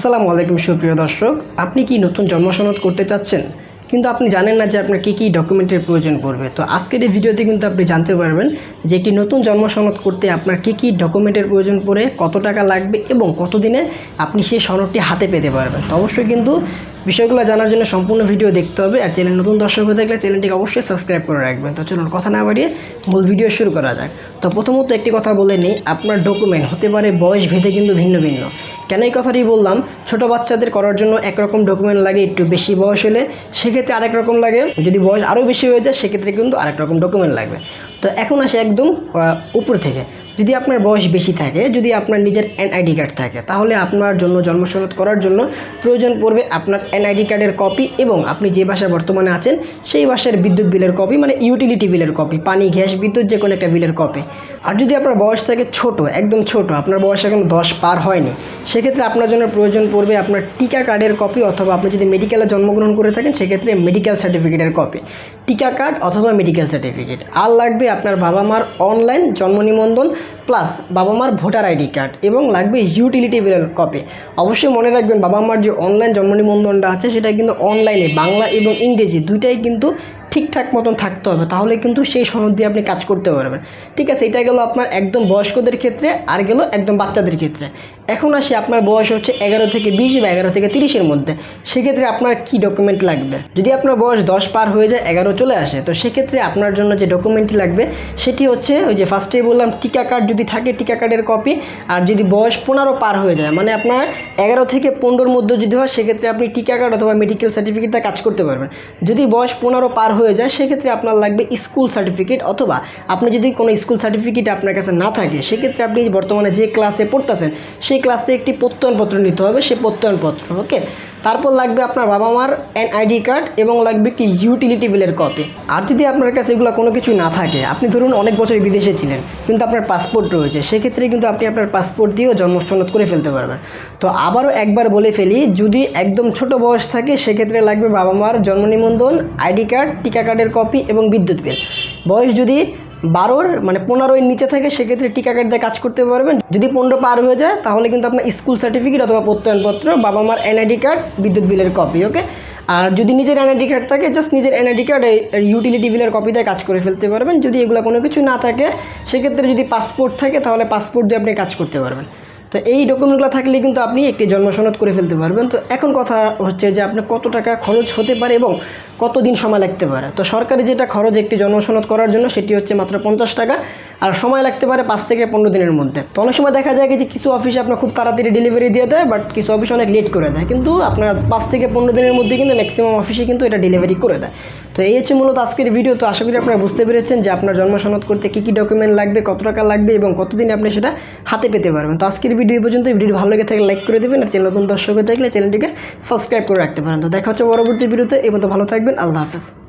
আসসালামু আলাইকুম, সুপ্রিয় দর্শক। আপনি কি নতুন জন্ম সনদ করতে চাচ্ছেন? কিন্তু আপনি জানেন না যে আপনার কী কী ডকুমেন্টের প্রয়োজন পড়বে। তো আজকের এই ভিডিওতে কিন্তু আপনি জানতে পারবেন যে একটি নতুন জন্ম সনদ করতে আপনার কী কী ডকুমেন্টের প্রয়োজন পড়ে, কত টাকা লাগবে এবং কতদিনে আপনি সেই সনদটি হাতে পেতে পারবেন। তো অবশ্যই কিন্তু বিষয়গুলো জানার জন্য সম্পূর্ণ ভিডিও দেখতে হবে। আর চ্যানেল নতুন দর্শক হয়ে থাকলে চ্যানেলটিকে অবশ্যই সাবস্ক্রাইব করে রাখবেন। তো চলুন, কথা না বাড়িয়ে মূল ভিডিও শুরু করা যাক। তো প্রথমত একটি কথা বলে নিই, আপনার ডকুমেন্ট হতে পারে বয়স ভেদে কিন্তু ভিন্ন ভিন্ন। কেন এই কথাটি বললাম? ছোট বাচ্চাদের করার জন্য একরকম ডকুমেন্ট লাগে, একটু বেশি বয়স হলে সেক্ষেত্রে আরেক রকম লাগে। যদি বয়স আরও বেশি হয়ে যায়, সেক্ষেত্রে কিন্তু আরেক রকম ডকুমেন্ট লাগবে। তো এখন আসে একদম উপর থেকে। যদি আপনার বয়স বেশি থাকে, যদি আপনার নিজের এনআইডি কার্ড থাকে, তাহলে আপনার জন্য জন্মসনদ করার জন্য প্রয়োজন পড়বে আপনার এনআইডি কার্ডের কপি এবং আপনি যে বাসায় বর্তমানে আছেন, সেই বাসার বিদ্যুৎ বিলের কপি মানে ইউটিলিটি বিলের কপি পানি, গ্যাস, বিদ্যুৎ যে কোনো একটা বিলের কপি আর যদি আপনার বয়স থাকে ছোট, একদম ছোট, আপনার বয়স এখন দশ পার হয়নি, সেক্ষেত্রে আপনার জন্য প্রয়োজন পড়বে আপনার টিকা কার্ডের কপি অথবা আপনি যদি মেডিকেলে জন্মগ্রহণ করে থাকেন, সেক্ষেত্রে মেডিকেল সার্টিফিকেটের কপি টিকা কার্ড অথবা মেডিকেল সার্টিফিকেট আর লাগবে আপনার বাবা মার অনলাইন জন্ম নিবন্ধন প্লাস বাবা মার ভোটার আইডি কার্ড এবং লাগবে ইউটিলিটি বিলের কপি অবশ্যই মনে রাখবেন বাবা মার যে অনলাইন জন্ম নিবন্ধনটা আছে, সেটা কিন্তু অনলাইনে বাংলা এবং ইংরেজি দুইটাই কিন্তু ঠিকঠাক মতন থাকতে হবে, তাহলে কিন্তু সেই সনদ দিয়ে আপনি কাজ করতে পারবেন। ঠিক আছে, এটা গেল আপনার একদম বয়স্কদের ক্ষেত্রে, আর গেল একদম বাচ্চাদের ক্ষেত্রে। এখন আসি আপনার বয়স হচ্ছে এগারো থেকে বিশ বা এগারো থেকে তিরিশের মধ্যে। সেক্ষেত্রে আপনার কি ডকুমেন্ট লাগবে? যদি আপনার বয়স দশ পার হয়ে যায়, এগারো চলে আসে, তো সেক্ষেত্রে আপনার জন্য যে ডকুমেন্টটি লাগবে, সেটি হচ্ছে ওই যে ফার্স্টেই বললাম, টিকা কার্ড যদি থাকে, টিকা কার্ডের কপি আর যদি বয়স পনেরো পার হয়ে যায় মানে আপনার এগারো থেকে পনেরোর মধ্যে যদি হয়, সেক্ষেত্রে আপনি টিকা কার্ড অথবা মেডিকেল সার্টিফিকেটটা কাজ করতে পারবেন। যদি বয়স পনেরো পার হয়ে যায়, সেক্ষেত্রে আপনার লাগবে স্কুল সার্টিফিকেট অথবা আপনি যদি কোনো স্কুল সার্টিফিকেট আপনার কাছে না থাকে, সেক্ষেত্রে আপনি বর্তমানে যে ক্লাসে পড়তেছেন, সেই ক্লাস থেকে একটি প্রত্যয়নপত্র নিতে হবে, সেই প্রত্যয়নপত্র ওকে তারপর লাগবে আপনার বাবা মার এনআইডি কার্ড এবং লাগবে একটি ইউটিলিটি বিলের কপি আর যদি আপনার কাছে এগুলো কোনো কিছু না থাকে, আপনি ধরুন অনেক বছর বিদেশে ছিলেন, কিন্তু আপনার পাসপোর্ট রয়েছে, সেক্ষেত্রে কিন্তু আপনি আপনার পাসপোর্ট দিয়েও জন্ম সনদ করে ফেলতে পারবেন। তো আবারও একবার বলে ফেলি, যদি একদম ছোট বয়স থাকে, সেক্ষেত্রে লাগবে বাবা মার জন্ম নিবন্ধন আইডি কার্ড টিকা কার্ডের কপি এবং বিদ্যুৎ বিল বয়স যদি বারোর মানে পনেরোর নিচে থাকে সেক্ষেত্রে টিকা কার্ড দিয়ে কাজ করতে পারবেন। যদি পনেরো পার হয়ে যায়, তাহলে কিন্তু আপনার স্কুল সার্টিফিকেট অথবা প্রত্যয়নপত্র বাবা মার এনআইডি কার্ড বিদ্যুৎ বিলের কপি ওকে আর যদি নিজের এনআইডি কার্ড থাকে জাস্ট নিজের এনআইডি কার্ড ইউটিলিটি বিলের কপিতে কাজ করে ফেলতে পারবেন। যদি এগুলো কোনো কিছু না থাকে, সেক্ষেত্রে যদি পাসপোর্ট থাকে, তাহলে পাসপোর্ট দিয়ে আপনি কাজ করতে পারবেন। তো এই ডকুমেন্টগুলো থাকলে কিন্তু আপনি একটি জন্ম সনদ করে ফেলতে পারবেন। তো এখন কথা হচ্ছে যে আপনার কত টাকা খরচ হতে পারে এবং কত দিন সময় লাগতে পারে? তো সরকারি যেটা খরচ একটি জন্ম সনদ করার জন্য সেটি হচ্ছে মাত্র পঞ্চাশ টাকা। আর সময় লাগতে পারে পাঁচ থেকে পনেরো দিনের মধ্যে। তো অনেক সময় দেখা যায় যে কিছু অফিসে আপনার খুব তাড়াতাড়ি ডেলিভারি দিয়ে দেয় বাট কিছু অফিস অনেক লেট করে দেয়। কিন্তু আপনার পাঁচ থেকে পনেরো দিনের মধ্যে কিন্তু ম্যাক্সিমাম অফিসে কিন্তু এটা ডেলিভারি করে দেয়। তো এই হচ্ছে মূলত আজকের ভিডিও তো আশা করি আপনারা বুঝতে পেরেছেন যে আপনার জন্ম সনদ করতে কী কী ডকুমেন্ট লাগবে, কত টাকা লাগবে এবং কতদিনে আপনি সেটা হাতে পেতে পারবেন। তো আজকের ভিডিও পর্যন্ত ভিডিও ভালো লেগে থাকলে লাইক করে দেবেন আর চ্যানেল নতুন দর্শক থাকলে চ্যানেলটিকে সাবস্ক্রাইব করে রাখতে পারেন। তো দেখা হচ্ছে পরবর্তী ভিডিওতে এই মতো ভালো থাকবেন। আল্লাহ হাফেজ।